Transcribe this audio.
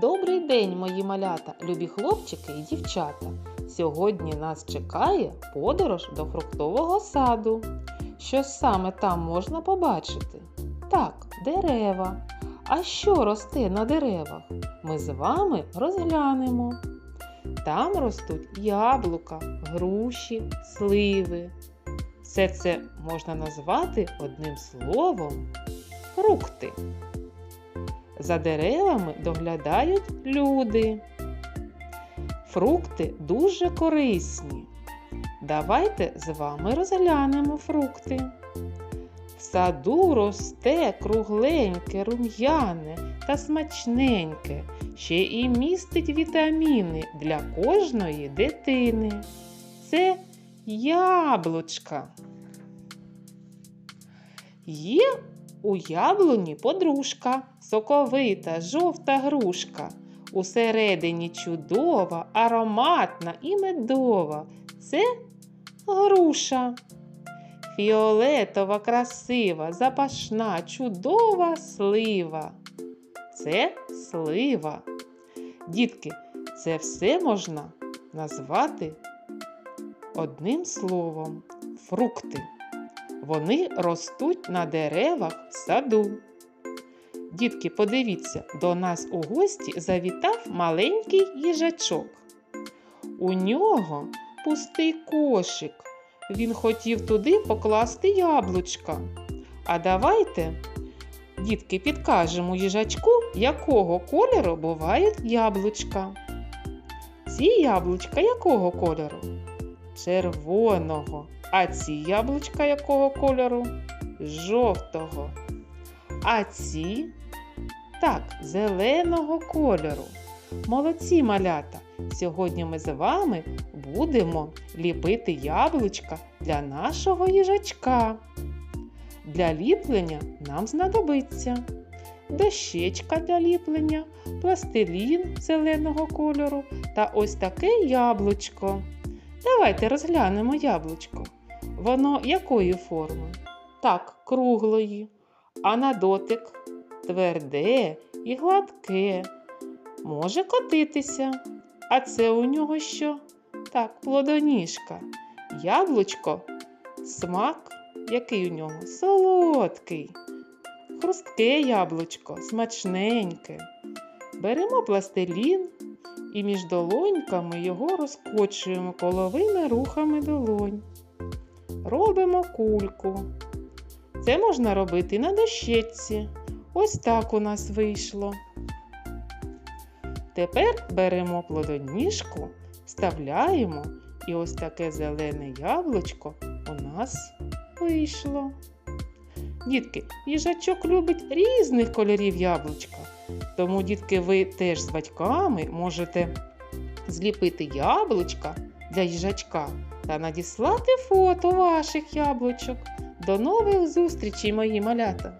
Добрий день, мої малята, любі хлопчики і дівчата. Сьогодні нас чекає подорож до фруктового саду. Що саме там можна побачити? Так, дерева. А що росте на деревах? Ми з вами розглянемо. Там ростуть яблука, груші, сливи. Все це можна назвати одним словом фрукти. За деревами доглядають люди. Фрукти дуже корисні. Давайте з вами розглянемо фрукти. В саду росте кругленьке, рум'яне та смачненьке, ще і містить вітаміни для кожної дитини. Це яблучка. Є у яблуні подружка, соковита, жовта грушка. Усередині чудова, ароматна і медова. Це груша. Фіолетова, красива, запашна, чудова слива. Це слива. Дітки, це все можна назвати одним словом фрукти. Вони ростуть на деревах в саду. Дітки, подивіться, до нас у гості завітав маленький їжачок. У нього пустий кошик. Він хотів туди покласти яблучка. А давайте, дітки, підкажемо їжачку, якого кольору бувають яблучка. Ці яблучка якого кольору? Червоного. А ці яблучка якого кольору? Жовтого. А ці так, зеленого кольору. Молодці малята! Сьогодні ми з вами будемо ліпити яблучка для нашого їжачка. Для ліплення нам знадобиться дощечка для ліплення, пластилін зеленого кольору та ось таке яблучко. Давайте розглянемо яблучко. Воно якої форми? Так, круглої, а на дотик тверде і гладке. Може котитися. А це у нього що? Так, плодоніжка. Яблучко, смак, який у нього? Солодкий. Хрустке яблучко, смачненьке. Беремо пластилін і між долоньками його розкочуємо коловими рухами долонь. Робимо кульку. Це можна робити на дощечці. Ось так у нас вийшло. Тепер беремо плодоніжку, вставляємо, і ось таке зелене яблучко у нас вийшло. Дітки, їжачок любить різних кольорів яблучка. Тому, дітки, ви теж з батьками можете зліпити яблучка для їжачка та надіслати фото ваших яблучок. До нових зустрічей, мої малята!